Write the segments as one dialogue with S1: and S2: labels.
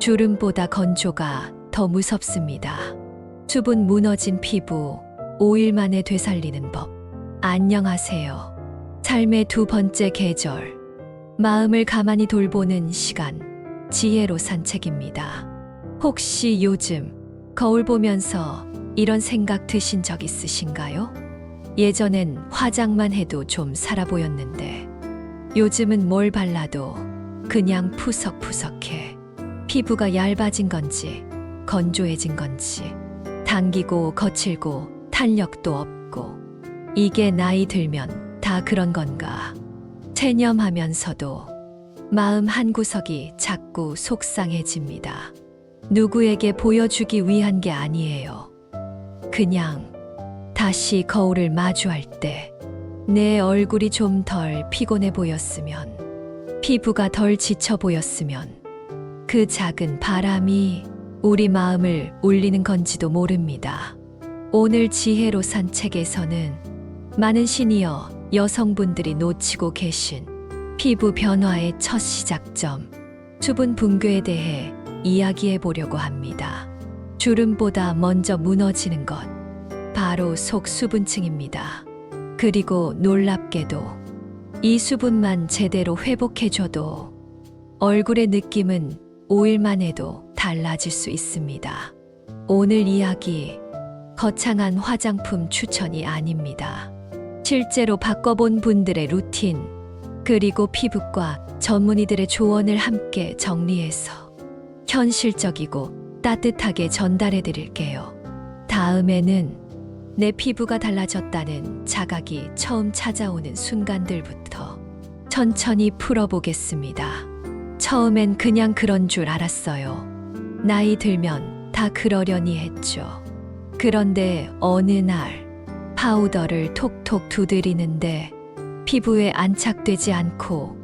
S1: 주름보다 건조가 더 무섭습니다. 수분 무너진 피부 5일 만에 되살리는 법. 안녕하세요. 삶의 두 번째 계절. 마음을 가만히 돌보는 시간. 지혜로 산책입니다. 혹시 요즘 거울 보면서 이런 생각 드신 적 있으신가요? 예전엔 화장만 해도 좀 살아 보였는데 요즘은 뭘 발라도 그냥 푸석푸석해. 피부가 얇아진 건지 건조해진 건지 당기고 거칠고 탄력도 없고 이게 나이 들면 다 그런 건가? 체념하면서도 마음 한구석이 자꾸 속상해집니다. 누구에게 보여주기 위한 게 아니에요. 그냥 다시 거울을 마주할 때 내 얼굴이 좀 덜 피곤해 보였으면, 피부가 덜 지쳐 보였으면, 그 작은 바람이 우리 마음을 울리는 건지도 모릅니다. 오늘 지혜로 산 책에서는 많은 시니어 여성분들이 놓치고 계신 피부 변화의 첫 시작점, 수분 붕괴에 대해 이야기해 보려고 합니다. 주름보다 먼저 무너지는 것, 바로 속 수분층입니다. 그리고 놀랍게도 이 수분만 제대로 회복해줘도 얼굴의 느낌은 5일만 해도 달라질 수 있습니다. 오늘 이야기 거창한 화장품 추천이 아닙니다. 실제로 바꿔본 분들의 루틴, 그리고 피부과 전문의들의 조언을 함께 정리해서 현실적이고 따뜻하게 전달해 드릴게요. 다음에는 내 피부가 달라졌다는 자각이 처음 찾아오는 순간들부터 천천히 풀어보겠습니다. 처음엔 그냥 그런 줄 알았어요. 나이 들면 다 그러려니 했죠. 그런데 어느 날 파우더를 톡톡 두드리는데 피부에 안착되지 않고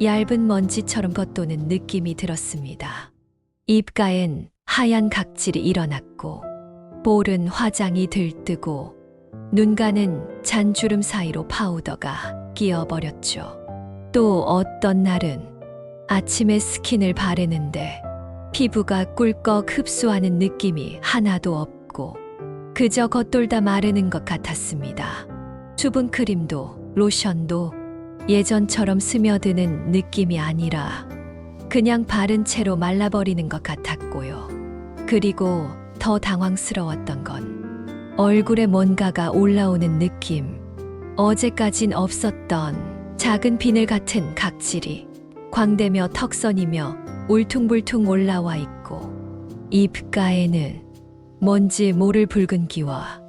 S1: 얇은 먼지처럼 겉도는 느낌이 들었습니다. 입가엔 하얀 각질이 일어났고 볼은 화장이 들뜨고 눈가는 잔주름 사이로 파우더가 끼어버렸죠. 또 어떤 날은 아침에 스킨을 바르는데 피부가 꿀꺽 흡수하는 느낌이 하나도 없고 그저 겉돌다 마르는 것 같았습니다. 수분 크림도 로션도 예전처럼 스며드는 느낌이 아니라 그냥 바른 채로 말라버리는 것 같았고요. 그리고 더 당황스러웠던 건 얼굴에 뭔가가 올라오는 느낌. 어제까진 없었던 작은 비늘 같은 각질이 광대며 턱선이며 울퉁불퉁 올라와 있고 입가에는 뭔지 모를 붉은 기와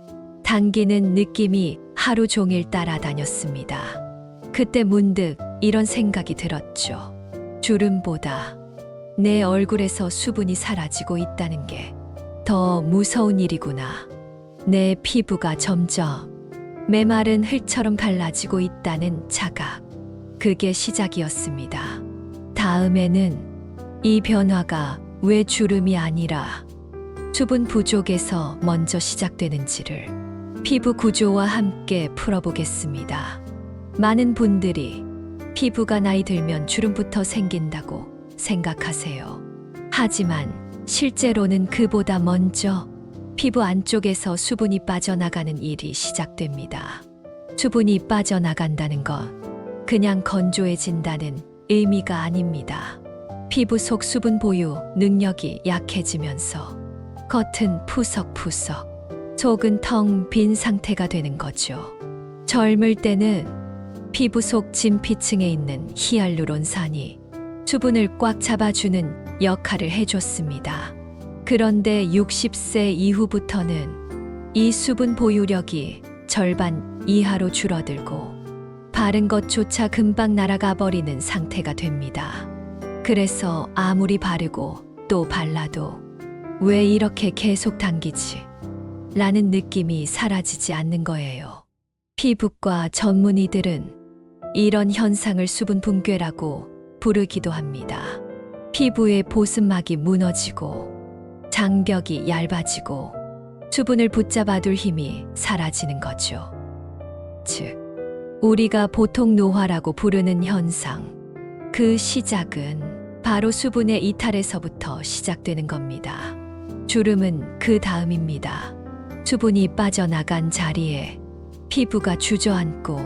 S1: 당기는 느낌이 하루 종일 따라다녔습니다. 그때 문득 이런 생각이 들었죠. 주름보다 내 얼굴에서 수분이 사라지고 있다는 게 더 무서운 일이구나. 내 피부가 점점 메마른 흙처럼 갈라지고 있다는 자각. 그게 시작이었습니다. 다음에는 이 변화가 왜 주름이 아니라 수분 부족에서 먼저 시작되는지를 피부 구조와 함께 풀어보겠습니다. 많은 분들이 피부가 나이 들면 주름부터 생긴다고 생각하세요. 하지만 실제로는 그보다 먼저 피부 안쪽에서 수분이 빠져나가는 일이 시작됩니다. 수분이 빠져나간다는 건 그냥 건조해진다는 의미가 아닙니다. 피부 속 수분 보유 능력이 약해지면서 겉은 푸석푸석, 속은 텅 빈 상태가 되는 거죠. 젊을 때는 피부 속 진피층에 있는 히알루론산이 수분을 꽉 잡아주는 역할을 해줬습니다. 그런데 60세 이후부터는 이 수분 보유력이 절반 이하로 줄어들고 바른 것조차 금방 날아가 버리는 상태가 됩니다. 그래서 아무리 바르고 또 발라도 왜 이렇게 계속 당기지? 라는 느낌이 사라지지 않는 거예요. 피부과 전문의들은 이런 현상을 수분 붕괴라고 부르기도 합니다. 피부의 보습막이 무너지고 장벽이 얇아지고 수분을 붙잡아둘 힘이 사라지는 거죠. 즉, 우리가 보통 노화라고 부르는 현상. 그 시작은 바로 수분의 이탈에서부터 시작되는 겁니다. 주름은 그 다음입니다. 수분이 빠져나간 자리에 피부가 주저앉고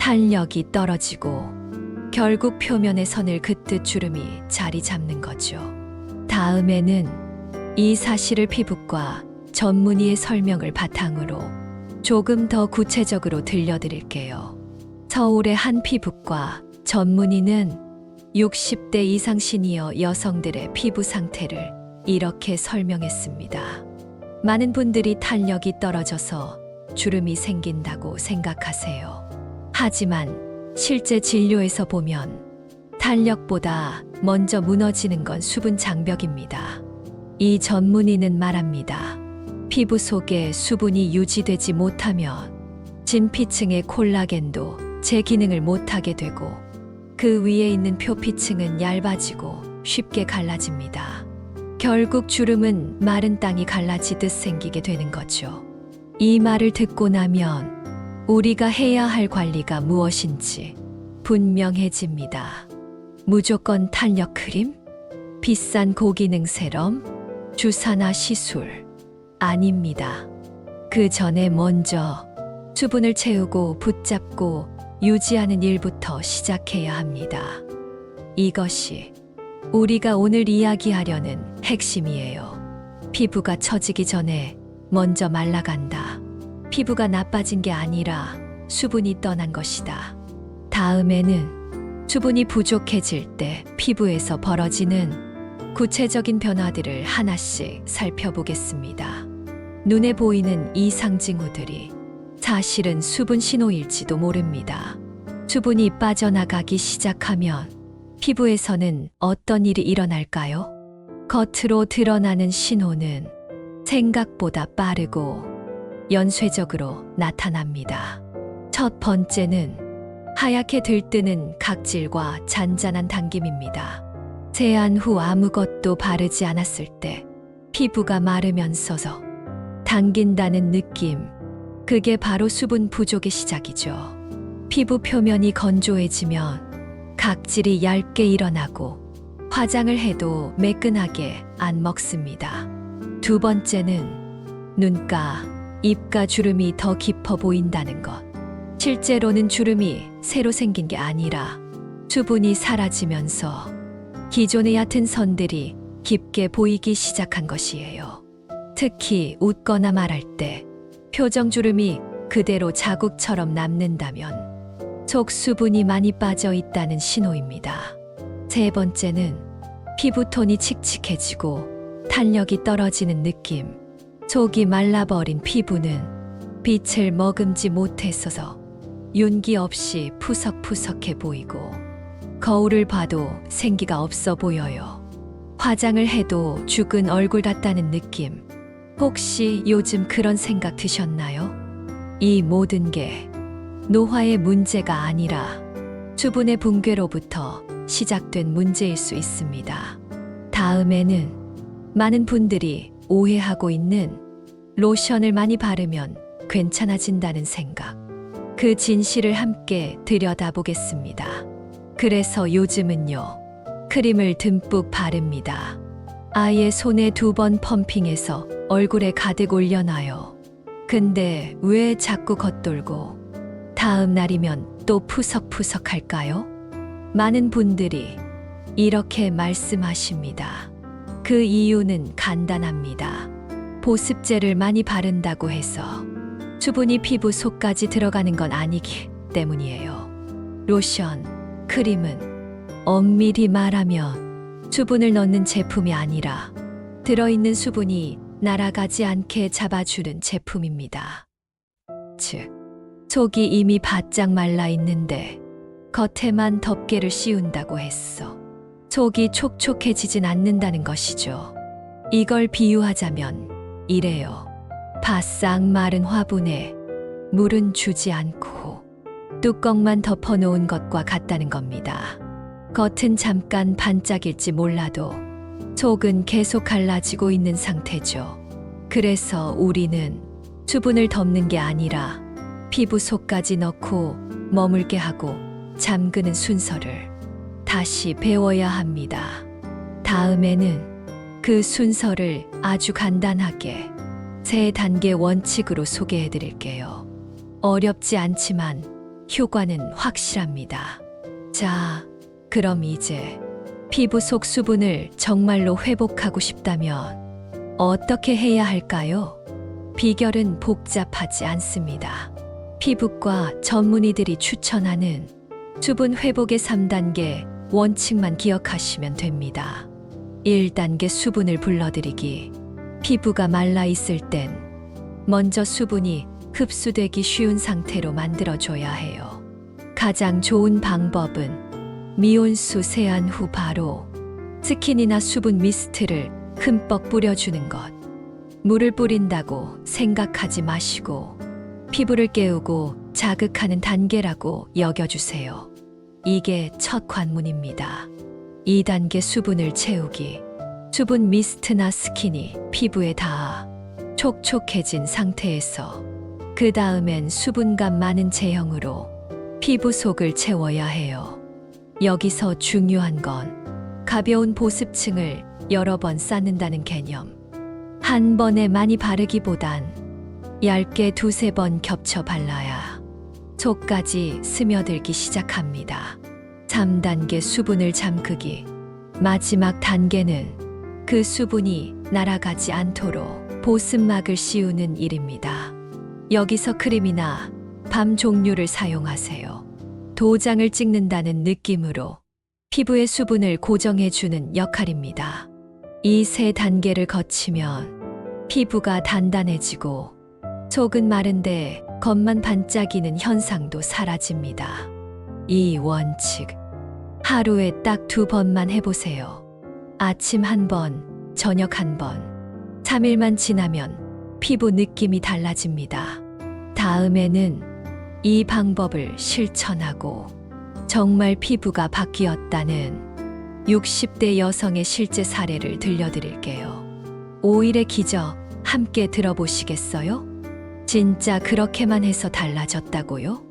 S1: 탄력이 떨어지고 결국 표면의 선을 긋듯 주름이 자리 잡는 거죠. 다음에는 이 사실을 피부과 전문의의 설명을 바탕으로 조금 더 구체적으로 들려드릴게요. 서울의 한 피부과 전문의는 60대 이상 시니어 여성들의 피부 상태를 이렇게 설명했습니다. 많은 분들이 탄력이 떨어져서 주름이 생긴다고 생각하세요. 하지만 실제 진료에서 보면 탄력보다 먼저 무너지는 건 수분 장벽입니다. 이 전문의는 말합니다. 피부 속에 수분이 유지되지 못하면 진피층의 콜라겐도 제 기능을 못하게 되고 그 위에 있는 표피층은 얇아지고 쉽게 갈라집니다. 결국 주름은 마른 땅이 갈라지듯 생기게 되는 거죠. 이 말을 듣고 나면 우리가 해야 할 관리가 무엇인지 분명해집니다. 무조건 탄력 크림? 비싼 고기능 세럼? 주사나 시술? 아닙니다. 그 전에 먼저 수분을 채우고 붙잡고 유지하는 일부터 시작해야 합니다. 이것이 우리가 오늘 이야기하려는 핵심이에요. 피부가 처지기 전에 먼저 말라간다. 피부가 나빠진 게 아니라 수분이 떠난 것이다. 다음에는 수분이 부족해질 때 피부에서 벌어지는 구체적인 변화들을 하나씩 살펴보겠습니다. 눈에 보이는 이 상 징후들이 사실은 수분 신호일지도 모릅니다. 수분이 빠져나가기 시작하면 피부에서는 어떤 일이 일어날까요? 겉으로 드러나는 신호는 생각보다 빠르고 연쇄적으로 나타납니다. 첫 번째는 하얗게 들뜨는 각질과 잔잔한 당김입니다. 세안 후 아무것도 바르지 않았을 때 피부가 마르면서서 당긴다는 느낌. 그게 바로 수분 부족의 시작이죠. 피부 표면이 건조해지면 각질이 얇게 일어나고 화장을 해도 매끈하게 안 먹습니다. 두 번째는 눈가, 입가 주름이 더 깊어 보인다는 것. 실제로는 주름이 새로 생긴 게 아니라 수분이 사라지면서 기존의 얕은 선들이 깊게 보이기 시작한 것이에요. 특히 웃거나 말할 때 표정 주름이 그대로 자국처럼 남는다면 속 수분이 많이 빠져 있다는 신호입니다. 세 번째는 피부톤이 칙칙해지고 탄력이 떨어지는 느낌. 속이 말라버린 피부는 빛을 머금지 못했어서 윤기 없이 푸석푸석해 보이고 거울을 봐도 생기가 없어 보여요. 화장을 해도 죽은 얼굴 같다는 느낌. 혹시 요즘 그런 생각 드셨나요? 이 모든 게 노화의 문제가 아니라 수분의 붕괴로부터 시작된 문제일 수 있습니다. 다음에는 많은 분들이 오해하고 있는 로션을 많이 바르면 괜찮아진다는 생각. 그 진실을 함께 들여다보겠습니다. 그래서 요즘은요, 크림을 듬뿍 바릅니다. 아예 손에 두 번 펌핑해서 얼굴에 가득 올려놔요. 근데 왜 자꾸 겉돌고 다음 날이면 또 푸석푸석 할까요? 많은 분들이 이렇게 말씀하십니다. 그 이유는 간단합니다. 보습제를 많이 바른다고 해서 수분이 피부 속까지 들어가는 건 아니기 때문이에요. 로션, 크림은 엄밀히 말하면 수분을 넣는 제품이 아니라 들어있는 수분이 날아가지 않게 잡아주는 제품입니다. 즉, 속이 이미 바짝 말라 있는데 겉에만 덮개를 씌운다고 했어. 속이 촉촉해지진 않는다는 것이죠. 이걸 비유하자면 이래요. 바싹 마른 화분에 물은 주지 않고 뚜껑만 덮어놓은 것과 같다는 겁니다. 겉은 잠깐 반짝일지 몰라도 속은 계속 갈라지고 있는 상태죠. 그래서 우리는 수분을 덮는 게 아니라 피부 속까지 넣고 머물게 하고 잠그는 순서를 다시 배워야 합니다. 다음에는 그 순서를 아주 간단하게 세 단계 원칙으로 소개해 드릴게요. 어렵지 않지만 효과는 확실합니다. 자, 그럼 이제 피부 속 수분을 정말로 회복하고 싶다면 어떻게 해야 할까요? 비결은 복잡하지 않습니다. 피부과 전문의들이 추천하는 수분 회복의 3단계 원칙만 기억하시면 됩니다. 1단계 수분을 불러들이기. 피부가 말라 있을 땐 먼저 수분이 흡수되기 쉬운 상태로 만들어줘야 해요. 가장 좋은 방법은 미온수 세안 후 바로 스킨이나 수분 미스트를 흠뻑 뿌려주는 것. 물을 뿌린다고 생각하지 마시고 피부를 깨우고 자극하는 단계라고 여겨주세요. 이게 첫 관문입니다. 2단계 수분을 채우기. 수분 미스트나 스킨이 피부에 닿아 촉촉해진 상태에서 그 다음엔 수분감 많은 제형으로 피부 속을 채워야 해요. 여기서 중요한 건 가벼운 보습층을 여러 번 쌓는다는 개념. 한 번에 많이 바르기보단 얇게 두세 번 겹쳐 발라야 속까지 스며들기 시작합니다. 3단계 수분을 잠그기. 마지막 단계는 그 수분이 날아가지 않도록 보습막을 씌우는 일입니다. 여기서 크림이나 밤 종류를 사용하세요. 도장을 찍는다는 느낌으로 피부의 수분을 고정해주는 역할입니다. 이 세 단계를 거치면 피부가 단단해지고 속은 마른데 겉만 반짝이는 현상도 사라집니다. 이 원칙. 하루에 딱 두 번만 해보세요. 아침 한 번, 저녁 한 번. 3일만 지나면 피부 느낌이 달라집니다. 다음에는 이 방법을 실천하고 정말 피부가 바뀌었다는 60대 여성의 실제 사례를 들려드릴게요. 5일의 기적 함께 들어보시겠어요? 진짜 그렇게만 해서 달라졌다고요?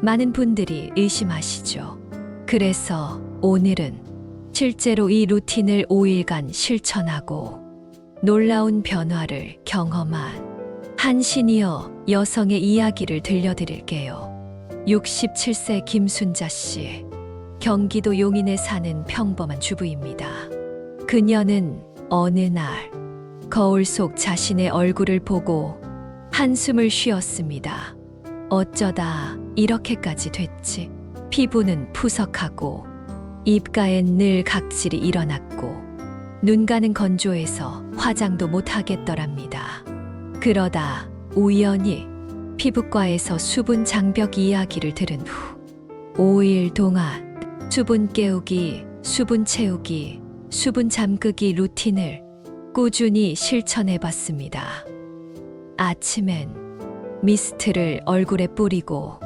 S1: 많은 분들이 의심하시죠. 그래서 오늘은 실제로 이 루틴을 5일간 실천하고 놀라운 변화를 경험한 한 시니어 여성의 이야기를 들려드릴게요. 67세 김순자 씨. 경기도 용인에 사는 평범한 주부입니다. 그녀는 어느 날 거울 속 자신의 얼굴을 보고 한숨을 쉬었습니다. 어쩌다 이렇게까지 됐지? 피부는 푸석하고 입가엔 늘 각질이 일어났고 눈가는 건조해서 화장도 못 하겠더랍니다. 그러다 우연히 피부과에서 수분 장벽 이야기를 들은 후 5일 동안 수분 깨우기, 수분 채우기, 수분 잠그기 루틴을 꾸준히 실천해 봤습니다. 아침엔 미스트를 얼굴에 뿌리고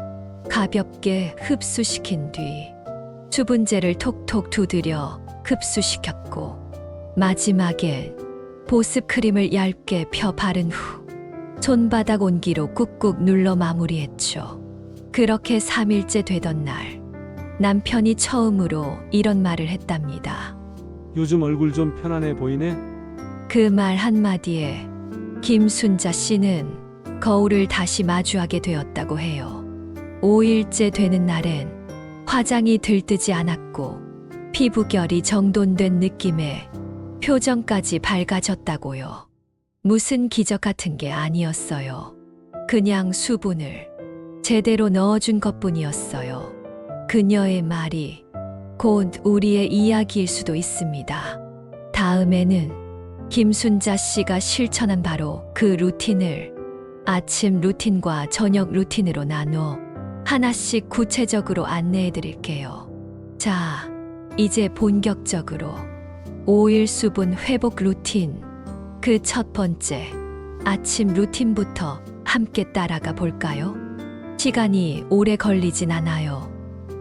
S1: 가볍게 흡수시킨 뒤 수분제를 톡톡 두드려 흡수시켰고 마지막엔 보습 크림을 얇게 펴 바른 후 손바닥 온기로 꾹꾹 눌러 마무리했죠. 그렇게 3일째 되던 날 남편이 처음으로 이런 말을 했답니다.
S2: 요즘 얼굴 좀 편안해 보이네.
S1: 그 말 한마디에 김순자 씨는 거울을 다시 마주하게 되었다고 해요. 5일째 되는 날엔 화장이 들뜨지 않았고 피부결이 정돈된 느낌에 표정까지 밝아졌다고요. 무슨 기적 같은 게 아니었어요. 그냥 수분을 제대로 넣어준 것 뿐이었어요. 그녀의 말이 곧 우리의 이야기일 수도 있습니다. 다음에는 김순자 씨가 실천한 바로 그 루틴을 아침 루틴과 저녁 루틴으로 나눠 하나씩 구체적으로 안내해 드릴게요. 자, 이제 본격적으로 5일 수분 회복 루틴. 그 첫 번째, 아침 루틴부터 함께 따라가 볼까요? 시간이 오래 걸리진 않아요.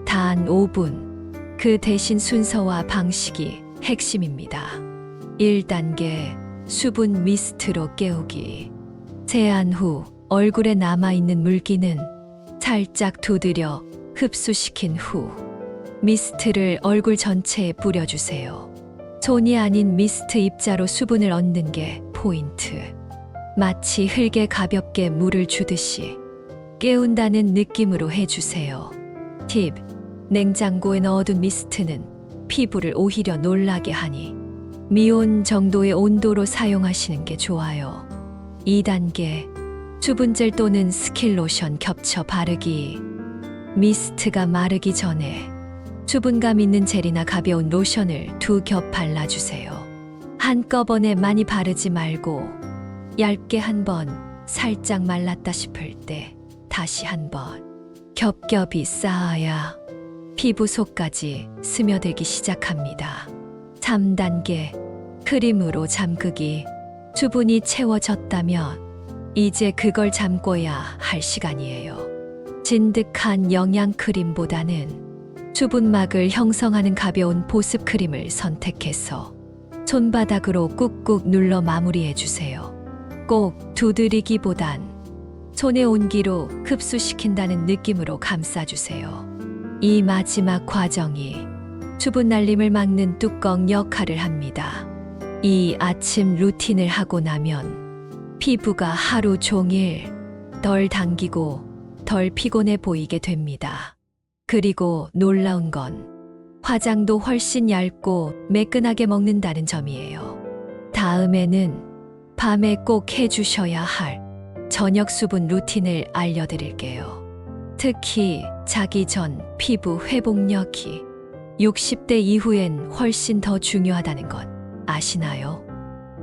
S1: 단 5분. 그 대신 순서와 방식이 핵심입니다. 1단계 수분 미스트로 깨우기. 세안 후 얼굴에 남아있는 물기는 살짝 두드려 흡수시킨 후 미스트를 얼굴 전체에 뿌려주세요. 손이 아닌 미스트 입자로 수분을 얻는 게 포인트. 마치 흙에 가볍게 물을 주듯이 깨운다는 느낌으로 해주세요. 팁. 냉장고에 넣어둔 미스트는 피부를 오히려 놀라게 하니 미온 정도의 온도로 사용하시는 게 좋아요. 2단계. 수분젤 또는 스킨로션 겹쳐 바르기. 미스트가 마르기 전에 수분감 있는 젤이나 가벼운 로션을 두 겹 발라주세요. 한꺼번에 많이 바르지 말고 얇게 한 번, 살짝 말랐다 싶을 때 다시 한 번. 겹겹이 쌓아야 피부 속까지 스며들기 시작합니다. 3단계 크림으로 잠그기. 수분이 채워졌다면 이제 그걸 잠궈야 할 시간이에요. 진득한 영양 크림보다는 수분막을 형성하는 가벼운 보습 크림을 선택해서 손바닥으로 꾹꾹 눌러 마무리해 주세요. 꼭 두드리기보단 손의 온기로 흡수시킨다는 느낌으로 감싸주세요. 이 마지막 과정이 수분 날림을 막는 뚜껑 역할을 합니다. 이 아침 루틴을 하고 나면 피부가 하루 종일 덜 당기고 덜 피곤해 보이게 됩니다. 그리고 놀라운 건 화장도 훨씬 얇고 매끈하게 먹는다는 점이에요. 다음에는 밤에 꼭 해주셔야 할 저녁 수분 루틴을 알려드릴게요. 특히 자기 전 피부 회복력이 60대 이후엔 훨씬 더 중요하다는 것 아시나요?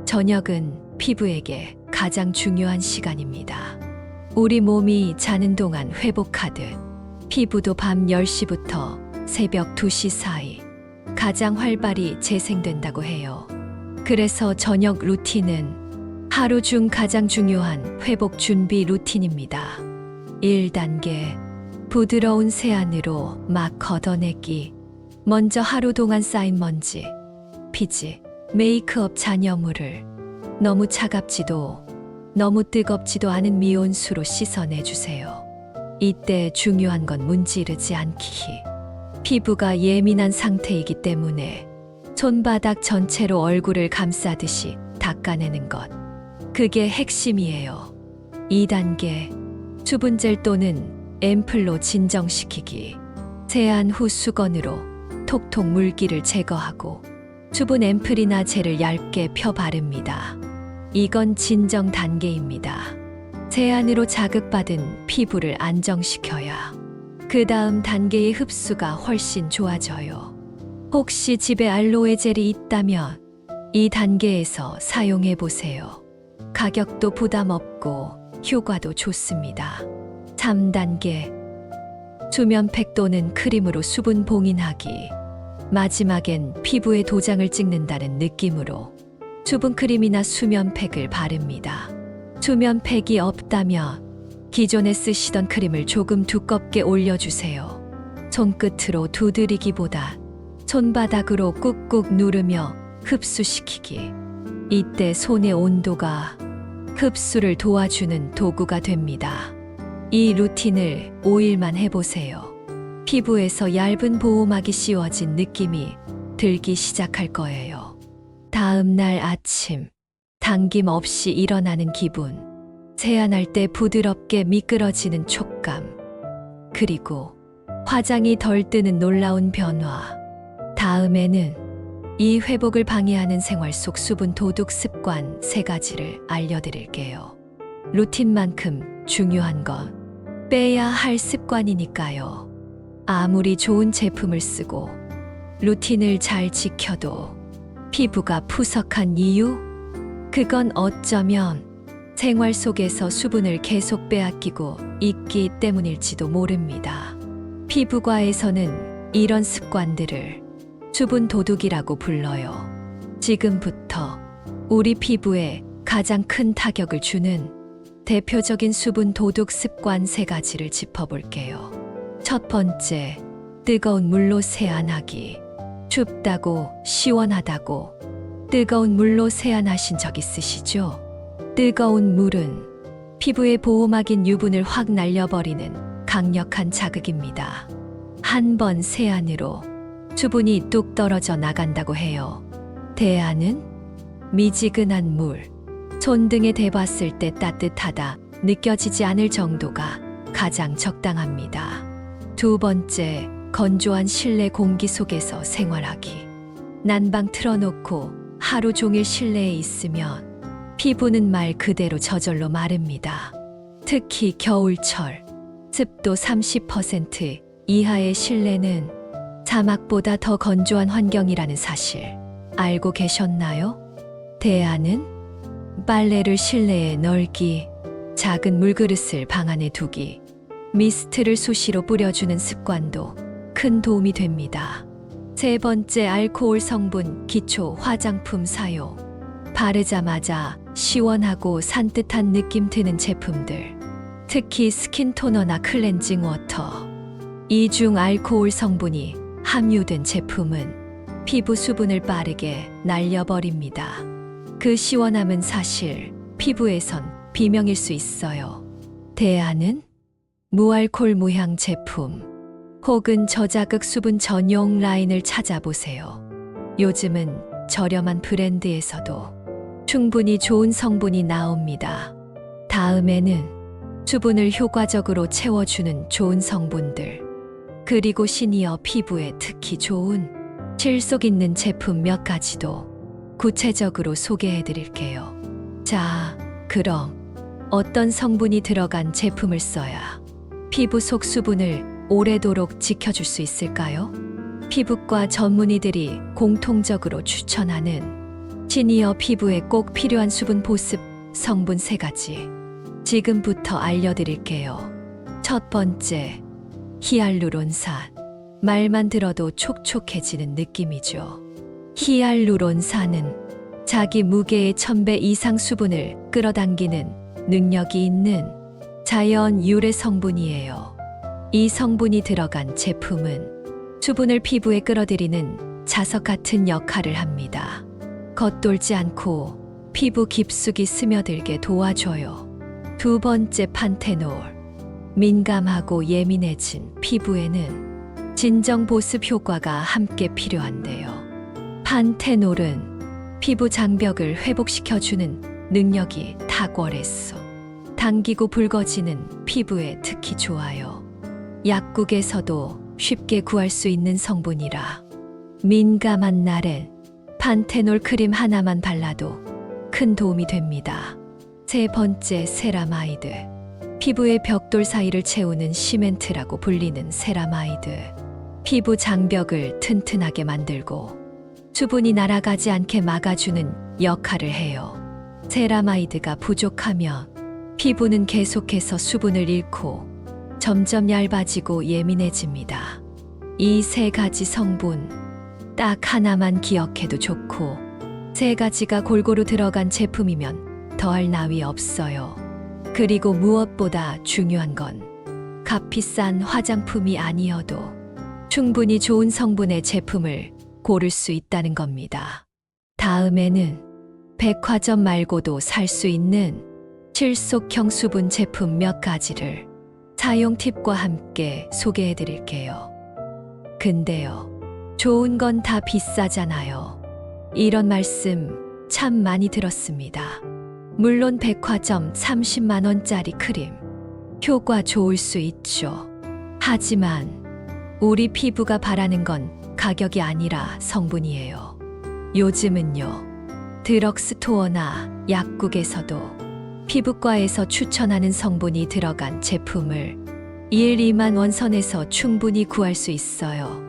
S1: 저녁은 피부에게 가장 중요한 시간입니다. 우리 몸이 자는 동안 회복하듯 피부도 밤 10시부터 새벽 2시 사이 가장 활발히 재생된다고 해요. 그래서 저녁 루틴은 하루 중 가장 중요한 회복 준비 루틴입니다. 1단계 부드러운 세안으로 막 걷어내기. 먼저 하루 동안 쌓인 먼지, 피지, 메이크업 잔여물을 너무 차갑지도 너무 뜨겁지도 않은 미온수로 씻어내주세요. 이때 중요한 건 문지르지 않기. 피부가 예민한 상태이기 때문에 손바닥 전체로 얼굴을 감싸듯이 닦아내는 것. 그게 핵심이에요. 2단계 수분젤 또는 앰플로 진정시키기. 세안 후 수건으로 톡톡 물기를 제거하고 수분 앰플이나 젤을 얇게 펴 바릅니다. 이건 진정 단계입니다. 세안으로 자극받은 피부를 안정시켜야 그 다음 단계의 흡수가 훨씬 좋아져요. 혹시 집에 알로에 젤이 있다면 이 단계에서 사용해 보세요. 가격도 부담 없고 효과도 좋습니다. 3단계 수면팩 또는 크림으로 수분 봉인하기. 마지막엔 피부에 도장을 찍는다는 느낌으로 수분 크림이나 수면팩을 바릅니다. 수면팩이 없다면 기존에 쓰시던 크림을 조금 두껍게 올려주세요. 손끝으로 두드리기보다 손바닥으로 꾹꾹 누르며 흡수시키기. 이때 손의 온도가 흡수를 도와주는 도구가 됩니다. 이 루틴을 5일만 해보세요. 피부에서 얇은 보호막이 씌워진 느낌이 들기 시작할 거예요. 다음 날 아침, 당김 없이 일어나는 기분, 세안할 때 부드럽게 미끄러지는 촉감, 그리고 화장이 덜 뜨는 놀라운 변화. 다음에는 이 회복을 방해하는 생활 속 수분 도둑 습관 세 가지를 알려드릴게요. 루틴만큼 중요한 건 빼야 할 습관이니까요. 아무리 좋은 제품을 쓰고 루틴을 잘 지켜도 피부가 푸석한 이유? 그건 어쩌면 생활 속에서 수분을 계속 빼앗기고 있기 때문일지도 모릅니다. 피부과에서는 이런 습관들을 수분 도둑이라고 불러요. 지금부터 우리 피부에 가장 큰 타격을 주는 대표적인 수분 도둑 습관 세 가지를 짚어볼게요. 첫 번째, 뜨거운 물로 세안하기. 춥다고 시원하다고 뜨거운 물로 세안하신 적 있으시죠? 뜨거운 물은 피부의 보호막인 유분을 확 날려버리는 강력한 자극입니다. 한 번 세안으로 수분이 뚝 떨어져 나간다고 해요. 대안은 미지근한 물. 손등에 대봤을 때 따뜻하다 느껴지지 않을 정도가 가장 적당합니다. 두 번째, 건조한 실내 공기 속에서 생활하기. 난방 틀어놓고 하루 종일 실내에 있으면 피부는 말 그대로 저절로 마릅니다. 특히 겨울철, 습도 30% 이하의 실내는 자막보다 더 건조한 환경이라는 사실 알고 계셨나요? 대안은 빨래를 실내에 널기, 작은 물그릇을 방 안에 두기, 미스트를 수시로 뿌려주는 습관도 큰 도움이 됩니다. 세 번째 알코올 성분 기초 화장품 사용. 바르자마자 시원하고 산뜻한 느낌 드는 제품들. 특히 스킨 토너나 클렌징 워터. 이중 알코올 성분이 함유된 제품은 피부 수분을 빠르게 날려버립니다. 그 시원함은 사실 피부에선 비명일 수 있어요. 대안은 무알콜 무향 제품 혹은 저자극 수분 전용 라인을 찾아보세요. 요즘은 저렴한 브랜드에서도 충분히 좋은 성분이 나옵니다. 다음에는 수분을 효과적으로 채워주는 좋은 성분들, 그리고 시니어 피부에 특히 좋은 질속 있는 제품 몇 가지도 구체적으로 소개해 드릴게요. 자, 그럼 어떤 성분이 들어간 제품을 써야 피부 속 수분을 오래도록 지켜줄 수 있을까요? 피부과 전문의들이 공통적으로 추천하는 시니어 피부에 꼭 필요한 수분 보습 성분 세 가지. 지금부터 알려드릴게요. 첫 번째, 히알루론산. 말만 들어도 촉촉해지는 느낌이죠. 히알루론산은 자기 무게의 1000배 이상 수분을 끌어당기는 능력이 있는 자연 유래 성분이에요. 이 성분이 들어간 제품은 수분을 피부에 끌어들이는 자석 같은 역할을 합니다. 겉돌지 않고 피부 깊숙이 스며들게 도와줘요. 두 번째 판테놀. 민감하고 예민해진 피부에는 진정 보습 효과가 함께 필요한데요. 판테놀은 피부 장벽을 회복시켜주는 능력이 탁월했어. 당기고 붉어지는 피부에 특히 좋아요. 약국에서도 쉽게 구할 수 있는 성분이라 민감한 날엔 판테놀 크림 하나만 발라도 큰 도움이 됩니다. 세 번째 세라마이드. 피부의 벽돌 사이를 채우는 시멘트라고 불리는 세라마이드. 피부 장벽을 튼튼하게 만들고 수분이 날아가지 않게 막아주는 역할을 해요. 세라마이드가 부족하면 피부는 계속해서 수분을 잃고 점점 얇아지고 예민해집니다. 이 세 가지 성분 딱 하나만 기억해도 좋고 세 가지가 골고루 들어간 제품이면 더할 나위 없어요. 그리고 무엇보다 중요한 건 값비싼 화장품이 아니어도 충분히 좋은 성분의 제품을 고를 수 있다는 겁니다. 다음에는 백화점 말고도 살 수 있는 실속형 수분 제품 몇 가지를 사용 팁과 함께 소개해 드릴게요. 근데요, 좋은 건 다 비싸잖아요. 이런 말씀 참 많이 들었습니다. 물론 백화점 30만원짜리 크림, 효과 좋을 수 있죠. 하지만 우리 피부가 바라는 건 가격이 아니라 성분이에요. 요즘은요, 드럭스토어나 약국에서도 피부과에서 추천하는 성분이 들어간 제품을 1, 2만 원 선에서 충분히 구할 수 있어요.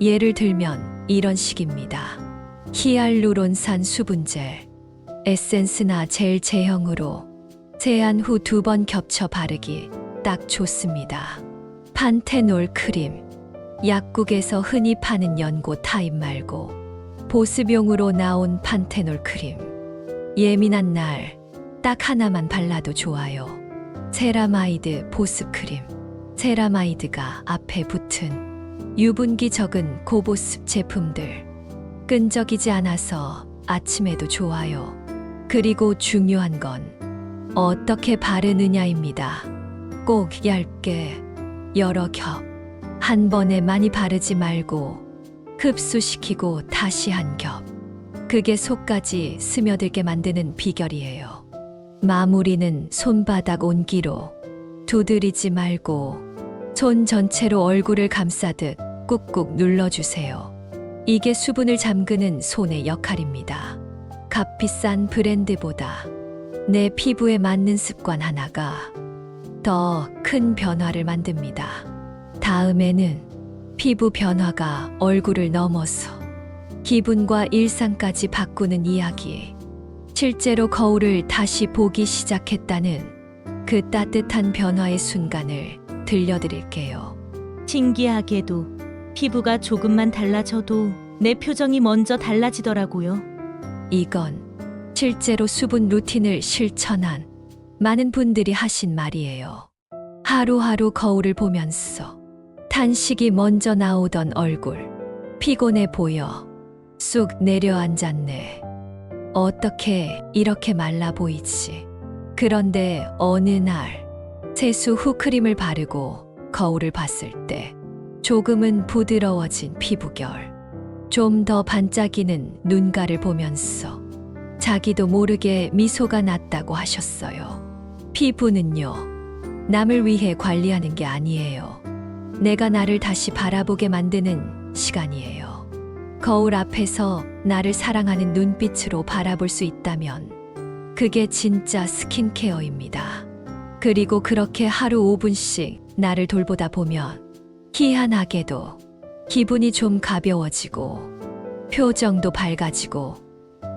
S1: 예를 들면 이런 식입니다. 히알루론산 수분젤, 에센스나 젤 제형으로 세안 후 두 번 겹쳐 바르기 딱 좋습니다. 판테놀 크림, 약국에서 흔히 파는 연고 타입 말고 보습용으로 나온 판테놀 크림. 예민한 날 딱 하나만 발라도 좋아요. 세라마이드 보습 크림. 세라마이드가 앞에 붙은 유분기 적은 고보습 제품들. 끈적이지 않아서 아침에도 좋아요. 그리고 중요한 건 어떻게 바르느냐입니다. 꼭 얇게 여러 겹. 한 번에 많이 바르지 말고 흡수시키고 다시 한 겹. 그게 속까지 스며들게 만드는 비결이에요. 마무리는 손바닥 온기로 두드리지 말고 손 전체로 얼굴을 감싸듯 꾹꾹 눌러주세요. 이게 수분을 잠그는 손의 역할입니다. 값비싼 브랜드보다 내 피부에 맞는 습관 하나가 더 큰 변화를 만듭니다. 다음에는 피부 변화가 얼굴을 넘어서 기분과 일상까지 바꾸는 이야기. 실제로 거울을 다시 보기 시작했다는 그 따뜻한 변화의 순간을 들려드릴게요.
S3: 신기하게도 피부가 조금만 달라져도 내 표정이 먼저 달라지더라고요.
S1: 이건 실제로 수분 루틴을 실천한 많은 분들이 하신 말이에요. 하루하루 거울을 보면서 탄식이 먼저 나오던 얼굴, 피곤해 보여 쑥 내려앉았네. 어떻게 이렇게 말라 보이지? 그런데 어느 날 세수 후 크림을 바르고 거울을 봤을 때 조금은 부드러워진 피부결, 좀 더 반짝이는 눈가를 보면서 자기도 모르게 미소가 났다고 하셨어요. 피부는요, 남을 위해 관리하는 게 아니에요. 내가 나를 다시 바라보게 만드는 시간이에요. 거울 앞에서 나를 사랑하는 눈빛으로 바라볼 수 있다면 그게 진짜 스킨케어입니다. 그리고 그렇게 하루 5분씩 나를 돌보다 보면 희한하게도 기분이 좀 가벼워지고 표정도 밝아지고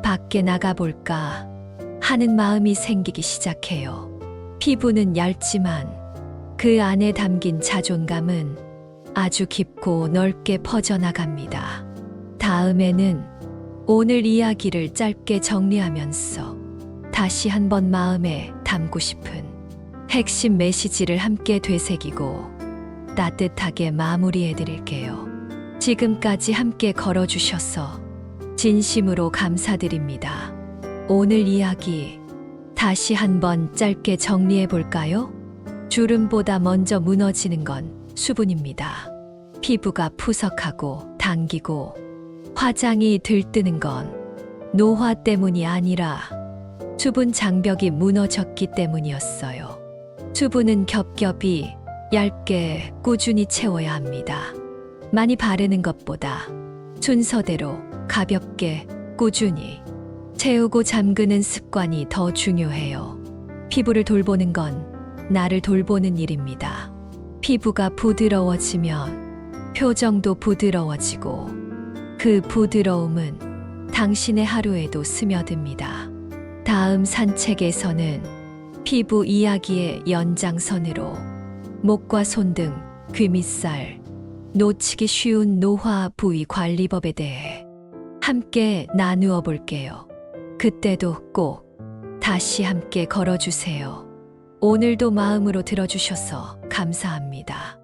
S1: 밖에 나가볼까 하는 마음이 생기기 시작해요. 피부는 얇지만 그 안에 담긴 자존감은 아주 깊고 넓게 퍼져나갑니다. 다음에는 오늘 이야기를 짧게 정리하면서 다시 한번 마음에 담고 싶은 핵심 메시지를 함께 되새기고 따뜻하게 마무리해 드릴게요. 지금까지 함께 걸어주셔서 진심으로 감사드립니다. 오늘 이야기 다시 한번 짧게 정리해 볼까요? 주름보다 먼저 무너지는 건 수분입니다. 피부가 푸석하고 당기고 화장이 들뜨는 건 노화 때문이 아니라 수분 장벽이 무너졌기 때문이었어요. 수분은 겹겹이 얇게 꾸준히 채워야 합니다. 많이 바르는 것보다 순서대로 가볍게 꾸준히 채우고 잠그는 습관이 더 중요해요. 피부를 돌보는 건 나를 돌보는 일입니다. 피부가 부드러워지면 표정도 부드러워지고 그 부드러움은 당신의 하루에도 스며듭니다. 다음 산책에서는 피부 이야기의 연장선으로 목과 손 등 귀 밑살, 놓치기 쉬운 노화 부위 관리법에 대해 함께 나누어 볼게요. 그때도 꼭 다시 함께 걸어주세요. 오늘도 마음으로 들어주셔서 감사합니다.